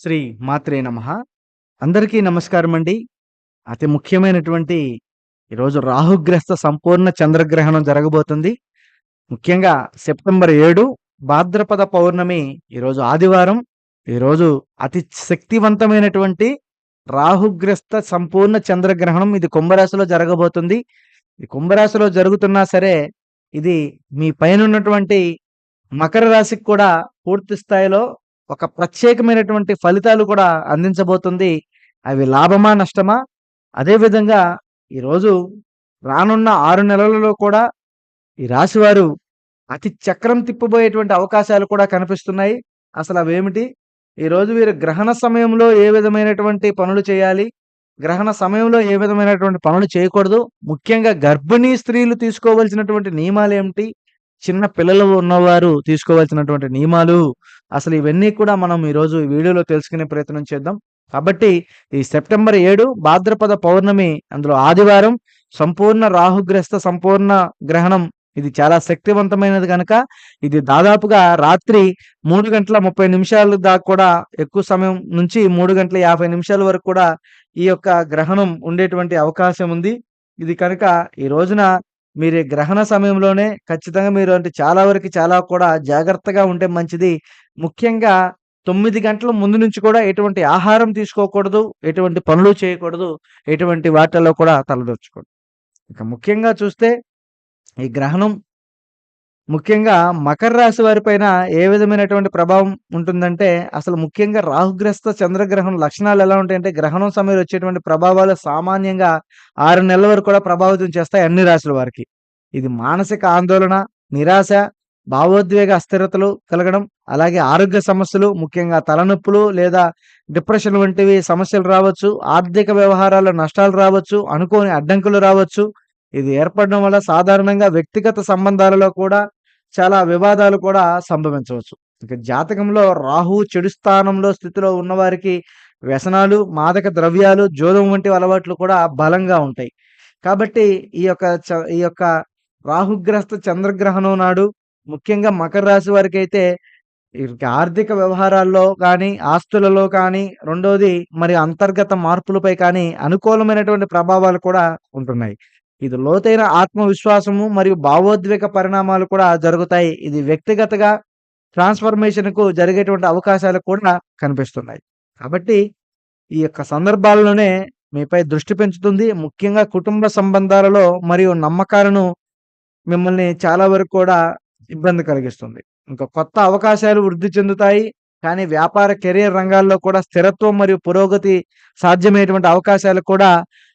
శ్రీ మాత్రే నమ. అందరికీ నమస్కారం అండి అతి ముఖ్యమైనటువంటి ఈరోజు రాహుగ్రస్త సంపూర్ణ చంద్రగ్రహణం జరగబోతుంది. ముఖ్యంగా సెప్టెంబర్ ఏడు భాద్రపద పౌర్ణమి ఈరోజు ఆదివారం. ఈరోజు అతి శక్తివంతమైనటువంటి రాహుగ్రస్త సంపూర్ణ చంద్రగ్రహణం ఇది కుంభరాశిలో జరగబోతుంది. ఈ కుంభరాశిలో జరుగుతున్నా సరే ఇది మీ పైన ఉన్నటువంటి మకర రాశికి కూడా పూర్తి స్థాయిలో ఒక ప్రత్యేకమైనటువంటి ఫలితాలు కూడా అందించబోతుంది. అవి లాభమా నష్టమా? అదేవిధంగా ఈరోజు రానున్న ఆరు నెలలలో కూడా ఈ రాశివారు అతి చక్రం తిప్పబోయేటువంటి అవకాశాలు కూడా కనిపిస్తున్నాయి. అసలు అవేమిటి? ఈరోజు వీరు గ్రహణ సమయంలో ఏ విధమైనటువంటి పనులు చేయాలి? గ్రహణ సమయంలో ఏ విధమైనటువంటి పనులు చేయకూడదు? ముఖ్యంగా గర్భిణీ స్త్రీలు తీసుకోవాల్సినటువంటి నియమాలు ఏమిటి? చిన్న పిల్లలు ఉన్నవారు తీసుకోవాల్సినటువంటి నియమాలు. అసలు ఇవన్నీ కూడా మనం ఈరోజు ఈ వీడియోలో తెలుసుకునే ప్రయత్నం చేద్దాం. కాబట్టి ఈ సెప్టెంబర్ ఏడు భాద్రపద పౌర్ణమి అందులో ఆదివారం సంపూర్ణ రాహుగ్రస్త సంపూర్ణ గ్రహణం. ఇది చాలా శక్తివంతమైనది కనుక ఇది దాదాపుగా రాత్రి మూడు గంటల ముప్పై నిమిషాల దాకా కూడా ఎక్కువ సమయం నుంచి మూడు గంటల యాభై నిమిషాల వరకు కూడా ఈ యొక్క గ్రహణం ఉండేటువంటి అవకాశం ఉంది. ఇది కనుక ఈ రోజున మీరు గ్రహణ సమయంలోనే ఖచ్చితంగా మీరు అంటే చాలా వరకు చాలా కూడా జాగ్రత్తగా ఉంటే మంచిది. ముఖ్యంగా తొమ్మిది గంటల ముందు నుంచి కూడా ఎటువంటి ఆహారం తీసుకోకూడదు ఎటువంటి పనులు చేయకూడదు ఎటువంటి వాటిల్లో కూడా తలదొచ్చకూడదు ఇక ముఖ్యంగా చూస్తే ఈ గ్రహణం ముఖ్యంగా మకర రాశి వారిపైన ఏ విధమైనటువంటి ప్రభావం ఉంటుందంటే అసలు ముఖ్యంగా రాహుగ్రస్త చంద్రగ్రహణం లక్షణాలు ఎలా ఉంటాయంటే గ్రహణం సమయంలో వచ్చేటువంటి ప్రభావాలు సామాన్యంగా ఆరు నెలల వరకు కూడా ప్రభావితం చేస్తాయి అన్ని రాశుల వారికి. ఇది మానసిక ఆందోళన నిరాశ భావోద్వేగ అస్థిరతలు కలగడం అలాగే ఆరోగ్య సమస్యలు ముఖ్యంగా తలనొప్పులు లేదా డిప్రెషన్ వంటివి సమస్యలు రావచ్చు ఆర్థిక వ్యవహారాల్లో నష్టాలు రావచ్చు అనుకోని అడ్డంకులు రావచ్చు. ఇది ఏర్పడడం వల్ల సాధారణంగా వ్యక్తిగత సంబంధాలలో కూడా చాలా వివాదాలు కూడా సంభవించవచ్చు. ఇక జాతకంలో రాహు చెడు స్థానంలో స్థితిలో ఉన్నవారికి వ్యసనాలు మాదక ద్రవ్యాలు జోదం వంటి అలవాట్లు కూడా బలంగా ఉంటాయి. కాబట్టి ఈ యొక్క చ- ఈ యొక్క రాహుగ్రస్త చంద్రగ్రహణం నాడు ముఖ్యంగా మకర రాశి వారికి అయితే ఆర్థిక వ్యవహారాల్లో కానీ ఆస్తులలో కానీ రెండోది మరి అంతర్గత మార్పులపై కానీ అనుకూలమైనటువంటి ప్రభావాలు కూడా ఉంటున్నాయి. ఇది లోతైన ఆత్మవిశ్వాసము మరియు భావోద్వేగ పరిణామాలు కూడా జరుగుతాయి. ఇది వ్యక్తిగతగా ట్రాన్స్ఫర్మేషన్కు జరిగేటువంటి అవకాశాలు కూడా కనిపిస్తున్నాయి. కాబట్టి ఈ యొక్క సందర్భాల్లోనే మీపై దృష్టి పెంచుతుంది. ముఖ్యంగా కుటుంబ సంబంధాలలో మరియు నమ్మకాలను మిమ్మల్ని చాలా వరకు కూడా ఇబ్బంది కలిగిస్తుంది. ఇంకా కొత్త అవకాశాలు వృద్ధి చెందుతాయి. కానీ వ్యాపార కెరీర్ రంగాల్లో కూడా స్థిరత్వం మరియు పురోగతి సాధ్యమయ్యేటువంటి అవకాశాలు కూడా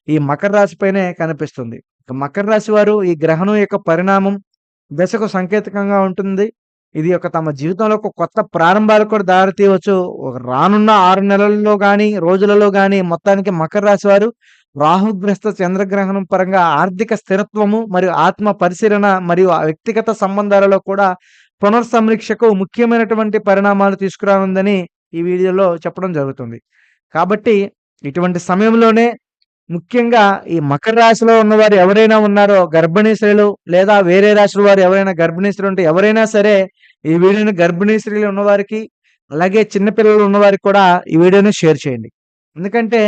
ఈ మకర రాశిపైనే కనిపిస్తుంది. మకర రాశి వారు ఈ గ్రహణం యొక్క పరిణామం దశకు సంకేతకంగా ఉంటుంది. ఇది ఒక తమ జీవితంలో ఒక కొత్త ప్రారంభాలు కూడా దారి తీయవచ్చు. ఒక రానున్న ఆరు నెలల్లో కానీ రోజులలో కానీ మొత్తానికి మకర రాశి వారు రాహుగ్రస్త చంద్రగ్రహణం పరంగా ఆర్థిక స్థిరత్వము మరియు ఆత్మ పరిశీలన మరియు వ్యక్తిగత సంబంధాలలో కూడా పునర్సమీక్షకు ముఖ్యమైనటువంటి పరిణామాలు తీసుకురానుందని ఈ వీడియోలో చెప్పడం జరుగుతుంది. కాబట్టి ఇటువంటి సమయంలోనే ముఖ్యంగా ఈ మకర రాశిలో ఉన్నవారు ఎవరైనా ఉన్నారో గర్భిణీ స్త్రీలు లేదా వేరే రాశుల వారు ఎవరైనా గర్భిణీ స్త్రీలు ఉంటే ఎవరైనా సరే ఈ వీడియోని గర్భిణీ స్త్రీలు ఉన్నవారికి అలాగే చిన్నపిల్లలు ఉన్నవారికి కూడా ఈ వీడియోని షేర్ చేయండి. ఎందుకంటే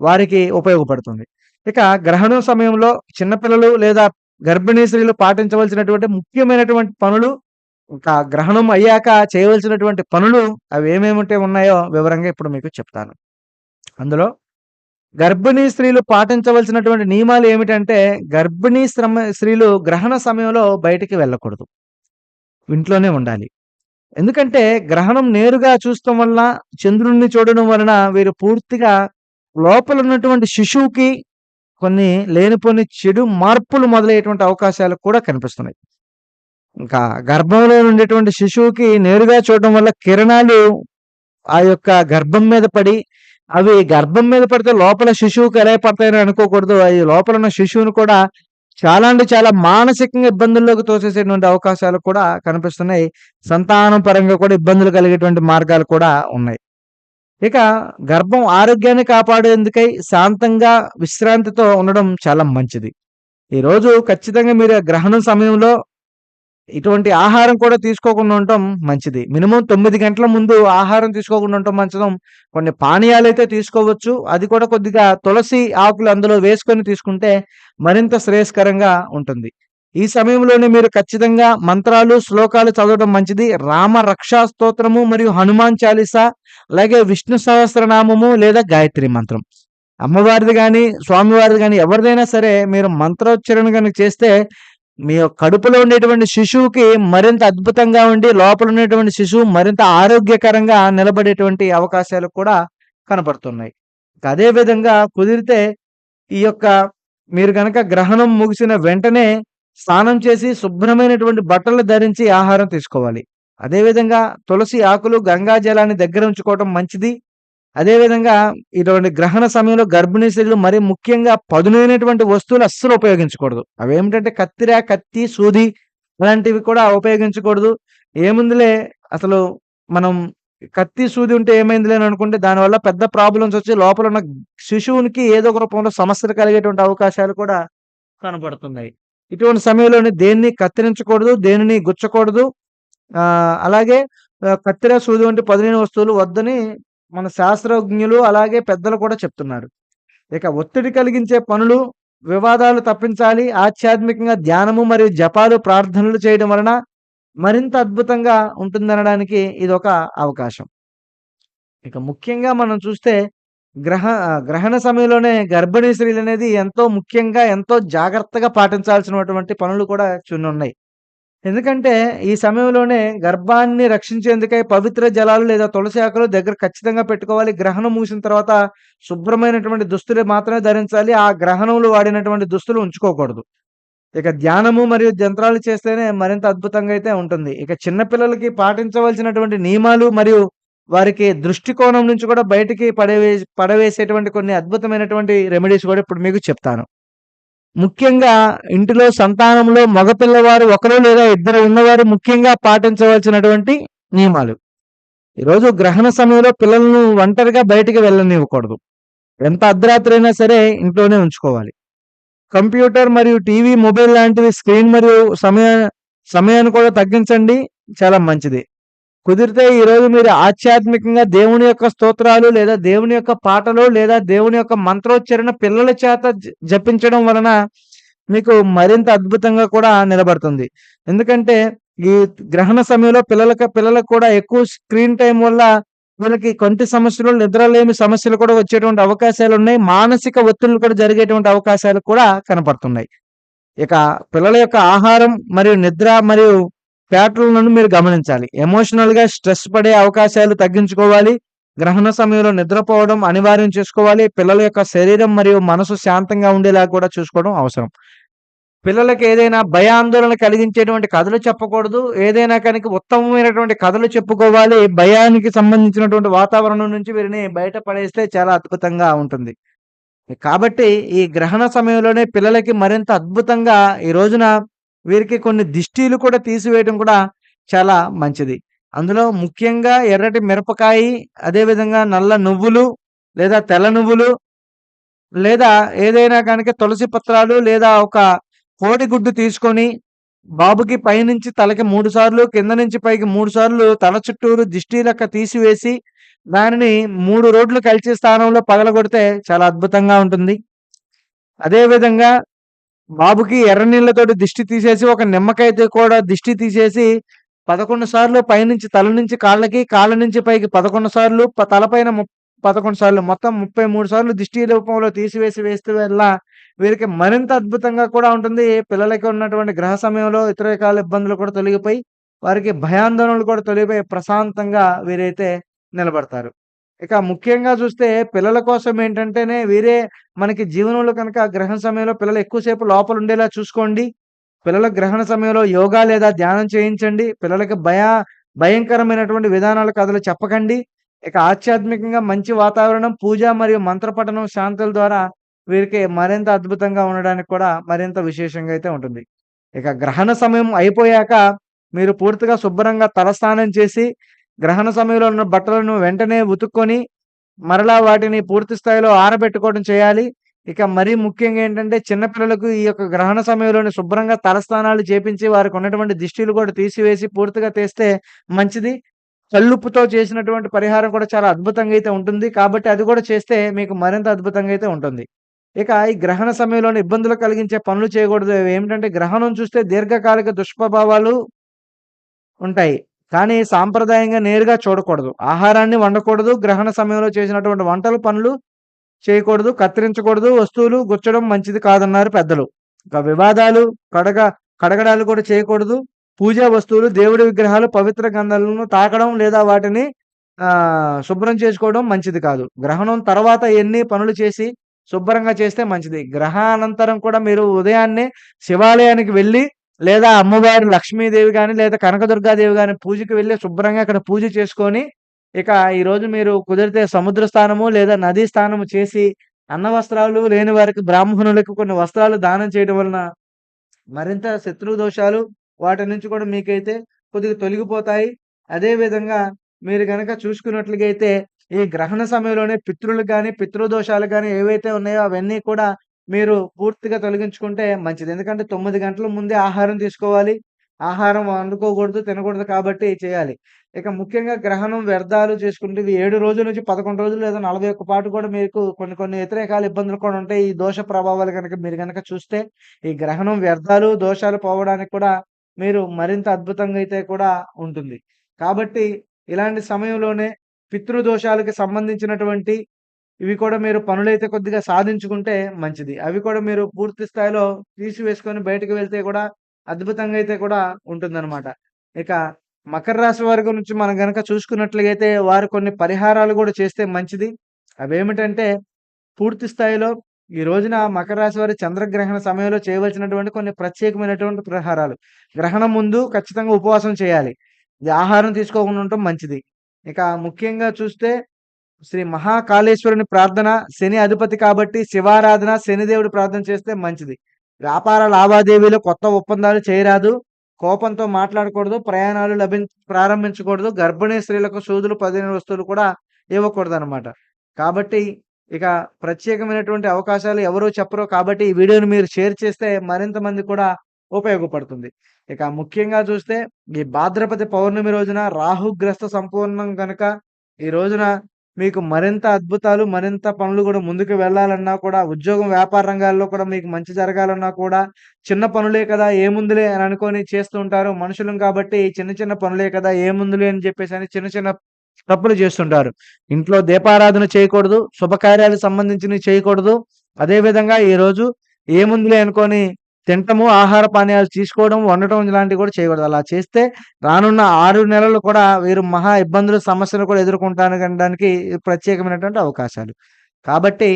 వారికి ఉపయోగపడుతుంది. ఇక గ్రహణం సమయంలో చిన్నపిల్లలు లేదా గర్భిణీ స్త్రీలు పాటించవలసినటువంటి ముఖ్యమైనటువంటి పనులు ఇంకా గ్రహణం అయ్యాక చేయవలసినటువంటి పనులు అవి ఏమేమిటి ఉన్నాయో వివరంగా ఇప్పుడు మీకు చెప్తాను. అందులో గర్భిణీ స్త్రీలు పాటించవలసినటువంటి నియమాలు ఏమిటంటే గర్భిణీ శ్రమ స్త్రీలు గ్రహణ సమయంలో బయటికి వెళ్ళకూడదు. ఇంట్లోనే ఉండాలి. ఎందుకంటే గ్రహణం నేరుగా చూస్తాం వలన చంద్రుణ్ణి చూడడం వలన వీరు పూర్తిగా లోపల ఉన్నటువంటి శిశువుకి కొన్ని లేనిపోని చెడు మార్పులు మొదలయ్యేటువంటి అవకాశాలు కూడా కనిపిస్తున్నాయి. ఇంకా గర్భంలో ఉండేటువంటి శిశువుకి నేరుగా చూడడం వల్ల కిరణాలు ఆ యొక్క గర్భం మీద పడి అవి గర్భం మీద పడితే లోపల శిశువుకి ఎలా పడతాయని అనుకోకూడదు. అవి లోపల ఉన్న శిశువుని కూడా చాలా అంటే చాలా మానసికంగా ఇబ్బందుల్లోకి తోసేసేటువంటి అవకాశాలు కూడా కనిపిస్తున్నాయి. సంతానం పరంగా కూడా ఇబ్బందులు కలిగేటువంటి మార్గాలు కూడా ఉన్నాయి. ఇక గర్భం ఆరోగ్యాన్ని కాపాడేందుకై శాంతంగా విశ్రాంతితో ఉండడం చాలా మంచిది. ఈరోజు ఖచ్చితంగా మీరు గ్రహణం సమయంలో ఇటువంటి ఆహారం కూడా తీసుకోకుండా ఉండటం మంచిది. మినిమం తొమ్మిది గంటల ముందు ఆహారం తీసుకోకుండా ఉండటం మంచిదం. కొన్ని పానీయాలు అయితే తీసుకోవచ్చు. అది కూడా కొద్దిగా తులసి ఆకులు అందులో వేసుకొని తీసుకుంటే మరింత శ్రేయస్కరంగా ఉంటుంది. ఈ సమయంలోనే మీరు ఖచ్చితంగా మంత్రాలు, శ్లోకాలు చదవడం మంచిది. రామ రక్షా స్తోత్రము మరియు హనుమాన్ చాలీసా అలాగే విష్ణు సహస్రనామము లేదా గాయత్రి మంత్రం. అమ్మవారిది కానీ స్వామివారిది కానీ ఎవరిదైనా సరే మీరు మంత్రోచ్చరణ కనుక చేస్తే మీ యొక్క కడుపులో ఉండేటువంటి శిశువుకి మరింత అద్భుతంగా ఉండి లోపల ఉన్నటువంటి శిశువు మరింత ఆరోగ్యకరంగా నిలబడేటువంటి అవకాశాలు కూడా కనపడుతున్నాయి. అదే విధంగా కుదిరితే ఈ యొక్క మీరు కనుక గ్రహణం ముగిసిన వెంటనే స్నానం చేసి శుభ్రమైనటువంటి బట్టలు ధరించి ఆహారం తీసుకోవాలి. అదే విధంగా తులసి ఆకులు, గంగా జలాన్ని దగ్గర ఉంచుకోవటం మంచిది. అదే విధంగా ఇటువంటి గ్రహణ సమయంలో గర్భిణీ స్త్రీలు మరి ముఖ్యంగా పదునైనటువంటి వస్తువులు అస్సలు ఉపయోగించకూడదు. అవేమిటంటే కత్తిర, కత్తి, సూది అలాంటివి కూడా ఉపయోగించకూడదు. ఏముందిలే అసలు మనం కత్తి, సూది ఉంటే ఏమైందిలే అనుకుంటే దానివల్ల పెద్ద ప్రాబ్లమ్స్ వచ్చి లోపల ఉన్న శిశువునికి ఏదో ఒక రూపంలో సమస్యలు కలిగేటువంటి అవకాశాలు కూడా కనబడుతున్నాయి ఇటువంటి సమయంలోనే దేన్ని కత్తిరించకూడదు. దేనిని గుచ్చకూడదు. అలాగే కత్తిర సూది వంటి పదునైన వస్తువులు వద్దని మన శాస్త్రజ్ఞులు అలాగే పెద్దలు కూడా చెప్తున్నారు. ఇక ఒత్తిడి కలిగించే పనులు, వివాదాలు తప్పించాలి. ఆధ్యాత్మికంగా ధ్యానము మరియు జపాలు, ప్రార్థనలు చేయడం వలన మరింత అద్భుతంగా ఉంటుందనడానికి ఇది ఒక అవకాశం. ఇక ముఖ్యంగా మనం చూస్తే గ్రహ గ్రహణ సమయంలోనే గర్భిణీ స్త్రీలు అనేది ఎంతో ముఖ్యంగా, ఎంతో జాగ్రత్తగా పాటించాల్సినటువంటి పనులు కూడా చున్నున్నాయి ఎందుకంటే ఈ సమయంలోనే గర్భాన్ని రక్షించేందుకై పవిత్ర జలాలు లేదా తులసి ఆకులు దగ్గర ఖచ్చితంగా పెట్టుకోవాలి. గ్రహణం ముగిసిన తర్వాత శుభ్రమైనటువంటి దుస్తులు మాత్రమే ధరించాలి. ఆ గ్రహణంలో వాడినటువంటి దుస్తులు ఉంచుకోకూడదు. ఇక ధ్యానము మరియు యంత్రాలు చేస్తేనే మరింత అద్భుతంగా అయితే ఉంటుంది. ఇక చిన్నపిల్లలకి పాటించవలసినటువంటి నియమాలు మరియు వారికి దృష్టికోణం నుంచి కూడా బయటికి పడవే పడవేసేటువంటి కొన్ని అద్భుతమైనటువంటి రెమెడీస్ కూడా ఇప్పుడు మీకు చెప్తాను. ముఖ్యంగా ఇంటిలో సంతానంలో మగ పిల్లవారు ఒకరు లేదా ఇద్దరు ఉన్నవారు ముఖ్యంగా పాటించవలసినటువంటి నియమాలు. ఈరోజు గ్రహణ సమయంలో పిల్లలను ఒంటరిగా బయటికి వెళ్ళనివ్వకూడదు. ఎంత అర్ధరాత్రి అయినా సరే ఇంట్లోనే ఉంచుకోవాలి. కంప్యూటర్ మరియు టీవీ, మొబైల్ లాంటివి స్క్రీన్ మరియు సమయ సమయాన్ని కూడా తగ్గించండి. చాలా మంచిది. కుదిరితే ఈరోజు మీరు ఆధ్యాత్మికంగా దేవుని యొక్క స్తోత్రాలు లేదా దేవుని యొక్క పాటలు లేదా దేవుని యొక్క మంత్రోచ్చరణ పిల్లల చేత జ జపించడం వలన మీకు మరింత అద్భుతంగా కూడా నిలబడుతుంది. ఎందుకంటే ఈ గ్రహణ సమయంలో పిల్లలకు పిల్లలకు కూడా ఎక్కువ స్క్రీన్ టైం వల్ల వీళ్ళకి కొంటి సమస్యలు, నిద్రలేమి సమస్యలు కూడా వచ్చేటువంటి అవకాశాలు ఉన్నాయి మానసిక ఒత్తిళ్ళు కూడా జరిగేటువంటి అవకాశాలు కూడా కనపడుతున్నాయి. ఇక పిల్లల యొక్క ఆహారం మరియు నిద్ర మరియు ప్యాటర్న్‌లను మీరు గమనించాలి. ఎమోషనల్‌గా స్ట్రెస్ పడే అవకాశాలు తగ్గించుకోవాలి. గ్రహణ సమయంలో నిద్రపోవడం అనివార్యం చేసుకోవాలి. పిల్లల యొక్క శరీరం మరియు మనసు శాంతంగా ఉండేలా కూడా చూసుకోవడం అవసరం. పిల్లలకు ఏదైనా భయాందోళన కలిగించేటువంటి కథలు చెప్పకూడదు. ఏదైనా కనుక ఉత్తమమైనటువంటి కథలు చెప్పుకోవాలి. భయానికి సంబంధించినటువంటి వాతావరణం నుంచి వీరిని బయట పడేస్తే చాలా అద్భుతంగా ఉంటుంది. కాబట్టి ఈ గ్రహణ సమయంలోనే పిల్లలకి మరింత అద్భుతంగా ఈ రోజున వీరికి కొన్ని దిష్టిలు కూడా తీసివేయడం కూడా చాలా మంచిది. అందులో ముఖ్యంగా ఎర్రటి మిరపకాయి, అదేవిధంగా నల్ల నువ్వులు లేదా తెల్ల నువ్వులు లేదా ఏదైనా కనుక తులసి పత్రాలు లేదా ఒక కోడిగుడ్డు తీసుకొని బాబుకి పైనుంచి తలకి మూడు సార్లు, కింద నుంచి పైకి మూడు సార్లు తల చుట్టూరు దిష్టి లెక్క తీసివేసి దానిని మూడు రోడ్లు కలిసే స్థానంలో పగలగొడితే చాలా అద్భుతంగా ఉంటుంది. అదేవిధంగా బాబుకి ఎర్ర నీళ్ళతోటి దిష్టి తీసేసి ఒక నిమ్మకాయతో కూడా దిష్టి తీసేసి 11 సార్లు పైనుంచి తల నుంచి కాళ్ళకి, కాళ్ళ నుంచి పైకి 11 సార్లు, తలపైన ము 11 సార్లు మొత్తం 33 సార్లు దిష్టి రూపంలో తీసివేసి వేస్తే వల్ల వీరికి మరింత అద్భుతంగా కూడా ఉంటుంది. పిల్లలకి ఉన్నటువంటి గ్రహ సమయంలో ఇతర రకాల ఇబ్బందులు కూడా తొలగిపోయి వారికి భయాందోళనలు కూడా తొలగిపోయి ప్రశాంతంగా వీరైతే నిలబడతారు. ఇక ముఖ్యంగా చూస్తే పిల్లల కోసం ఏంటంటేనే వీరే మనకి జీవనంలో కనుక గ్రహణ సమయంలో పిల్లలు ఎక్కువసేపు లోపల ఉండేలా చూసుకోండి. పిల్లల గ్రహణ సమయంలో యోగా లేదా ధ్యానం చేయించండి. పిల్లలకి భయ భయంకరమైనటువంటి విధానాల కథలు చెప్పకండి. ఇక ఆధ్యాత్మికంగా మంచి వాతావరణం, పూజ మరియు మంత్ర పఠనం, శాంతుల ద్వారా వీరికి మరింత అద్భుతంగా ఉండడానికి కూడా మరింత విశేషంగా అయితే ఉంటుంది. ఇక గ్రహణ సమయం అయిపోయాక మీరు పూర్తిగా శుభ్రంగా తలస్నానం చేసి, గ్రహణ సమయంలో ఉన్న బట్టలను వెంటనే ఉతుక్కొని, మరలా వాటిని పూర్తి స్థాయిలో ఆరబెట్టుకోవడం చేయాలి. ఇక మరీ ముఖ్యంగా ఏంటంటే చిన్నపిల్లలకు ఈ యొక్క గ్రహణ సమయంలోనే శుభ్రంగా తలస్నానాలు చేపించి వారికి ఉన్నటువంటి దిష్టిలు కూడా తీసివేసి పూర్తిగా తీస్తే మంచిది. కల్లుప్పుతో చేసినటువంటి పరిహారం కూడా చాలా అద్భుతంగా అయితే ఉంటుంది. కాబట్టి అది కూడా చేస్తే మీకు మరింత అద్భుతంగా అయితే ఉంటుంది. ఇక ఈ గ్రహణ సమయంలోనే ఇబ్బందులు కలిగించే పనులు చేయకూడదు. ఏమిటంటే గ్రహణం చూస్తే దీర్ఘకాలిక దుష్ప్రభావాలు ఉంటాయి. కానీ సాంప్రదాయంగా నేరుగా చూడకూడదు. ఆహారాన్ని వండకూడదు. గ్రహణ సమయంలో చేసినటువంటి వంటలు, పనులు చేయకూడదు. కత్తిరించకూడదు. వస్తువులు గుచ్చడం మంచిది కాదన్నారు పెద్దలు. ఇంకా వివాదాలు, కడగ కడగడాలు కూడా చేయకూడదు. పూజా వస్తువులు, దేవుడి విగ్రహాలు, పవిత్ర గంధాలను తాకడం లేదా వాటిని శుభ్రం చేసుకోవడం మంచిది కాదు. గ్రహణం తర్వాత ఎన్ని పనులు చేసి శుభ్రంగా చేస్తే మంచిది. గ్రహానంతరం కూడా మీరు ఉదయాన్నే శివాలయానికి వెళ్ళి లేదా అమ్మవారు లక్ష్మీదేవి కానీ లేదా కనకదుర్గాదేవి కానీ పూజకి వెళ్ళి శుభ్రంగా అక్కడ పూజ చేసుకొని, ఇక ఈరోజు మీరు కుదిరితే సముద్ర స్థానము లేదా నదీ స్నానము చేసి, అన్న వస్త్రాలు లేని వారికి బ్రాహ్మణులకు కొన్ని వస్త్రాలు దానం చేయడం వలన మరింత శత్రు దోషాలు వాటి నుంచి కూడా మీకైతే కొద్దిగా తొలగిపోతాయి. అదేవిధంగా మీరు గనక చూసుకున్నట్లుగా అయితే ఈ గ్రహణ సమయంలోనే పితృలు కానీ పితృదోషాలు కానీ ఏవైతే ఉన్నాయో అవన్నీ కూడా మీరు పూర్తిగా తొలగించుకుంటే మంచిది. ఎందుకంటే తొమ్మిది గంటల ముందే ఆహారం తీసుకోవాలి. ఆహారం వండుకోకూడదు, తినకూడదు కాబట్టి చేయాలి. ఇక ముఖ్యంగా గ్రహణం వ్యర్థాలు చేసుకుంటే ఇవి ఏడు రోజుల నుంచి 11 రోజులు లేదా 41 పాటు కూడా మీకు కొన్ని కొన్ని వ్యతిరేకాలు ఇబ్బందులు కూడా ఉంటాయి. ఈ దోష ప్రభావాలు కనుక మీరు కనుక చూస్తే ఈ గ్రహణం వ్యర్థాలు, దోషాలు పోవడానికి కూడా మీరు మరింత అద్భుతంగా అయితే కూడా ఉంటుంది. కాబట్టి ఇలాంటి సమయంలోనే పితృదోషాలకి సంబంధించినటువంటి ఇవి కూడా మీరు పనులైతే కొద్దిగా సాధించుకుంటే మంచిది. అవి కూడా మీరు పూర్తి స్థాయిలో తీసివేసుకొని బయటకు వెళ్తే కూడా అద్భుతంగా అయితే కూడా ఉంటుందన్నమాట ఇక మకర రాశి వారి గురించి మనం కనుక చూసుకున్నట్లయితే వారు కొన్ని పరిహారాలు కూడా చేస్తే మంచిది. అవేమిటంటే పూర్తి స్థాయిలో ఈ రోజున మకర రాశి వారి చంద్రగ్రహణ సమయంలో చేయవలసినటువంటి కొన్ని ప్రత్యేకమైనటువంటి పరిహారాలు. గ్రహణం ముందు ఖచ్చితంగా ఉపవాసం చేయాలి. ఇది ఆహారం తీసుకోకుండా ఉండటం మంచిది. ఇక ముఖ్యంగా చూస్తే శ్రీ మహాకాళేశ్వరుని ప్రార్థన, శని అధిపతి కాబట్టి శివారాధన, శనిదేవుడి ప్రార్థన చేస్తే మంచిది. వ్యాపార లావాదేవీలు, కొత్త ఒప్పందాలు చేయరాదు. కోపంతో మాట్లాడకూడదు. ప్రయాణాలు లభి ప్రారంభించకూడదు. గర్భిణీ స్త్రీలకు సూదులు, పదిహేను వస్తువులు కూడా ఇవ్వకూడదనమాట. కాబట్టి ఇక ప్రత్యేకమైనటువంటి అవకాశాలు ఎవరు చెప్పరు కాబట్టి ఈ వీడియోని మీరు షేర్ చేస్తే మరింత మంది కూడా ఉపయోగపడుతుంది. ఇక ముఖ్యంగా చూస్తే ఈ భాద్రపతి పౌర్ణమి రోజున రాహుగ్రస్త సంపూర్ణం కనుక ఈ రోజున మీకు మరింత అద్భుతాలు, మరింత పనులు కూడా ముందుకు వెళ్ళాలన్నా కూడా ఉద్యోగం, వ్యాపార రంగాల్లో కూడా మీకు మంచి జరగాలన్నా కూడా చిన్న పనులే కదా ఏముందిలే అని అనుకొని చేస్తూ ఉంటారు. మనుషులం కాబట్టి చిన్న చిన్న పనులే కదా ఏముందిలే అని చెప్పేసి అని చిన్న చిన్న తప్పులు చేస్తుంటారు. ఇంట్లో దీపారాధన చేయకూడదు. శుభకార్యాలకు సంబంధించినవి చేయకూడదు. అదే విధంగా ఈరోజు ఏముందిలే అనుకొని తినటము, ఆహార పానీయాలు తీసుకోవడం, వండటం ఇలాంటివి కూడా చేయకూడదు. అలా చేస్తే రానున్న ఆరు నెలలు కూడా వీరు మహా ఇబ్బందులు, సమస్యలు కూడా ఎదుర్కొంటానడానికి ప్రత్యేకమైనటువంటి అవకాశాలు. కాబట్టి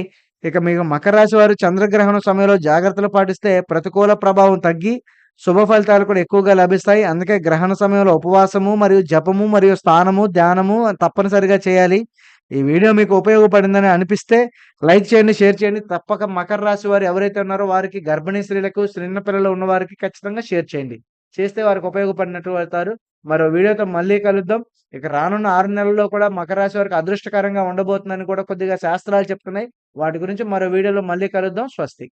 ఇక మీకు మకర రాశి వారు చంద్రగ్రహణం సమయంలో జాగ్రత్తలు పాటిస్తే ప్రతికూల ప్రభావం తగ్గి శుభ ఫలితాలు కూడా ఎక్కువగా లభిస్తాయి. అందుకే గ్రహణ సమయంలో ఉపవాసము మరియు జపము మరియు స్నానము, ధ్యానము తప్పనిసరిగా చేయాలి. ఈ వీడియో మీకు ఉపయోగపడిందని అనిపిస్తే లైక్ చేయండి, షేర్ చేయండి. తప్పక మకర రాశి వారు ఎవరైతే ఉన్నారో వారికి గర్భిణీ స్త్రీలకు, చిన్నపిల్లలు ఉన్నవారికి ఖచ్చితంగా షేర్ చేయండి. చేస్తే వారికి ఉపయోగపడినట్టు అవుతారు. మరో వీడియోతో మళ్ళీ కలుద్దాం. ఇక రానున్న ఆరు నెలల్లో కూడా మకర రాశి వారికి అదృష్టకరంగా ఉండబోతుందని కూడా కొద్దిగా శాస్త్రాలు చెప్తున్నాయి. వాటి గురించి మరో వీడియోలో మళ్ళీ కలుద్దాం. స్వస్తి.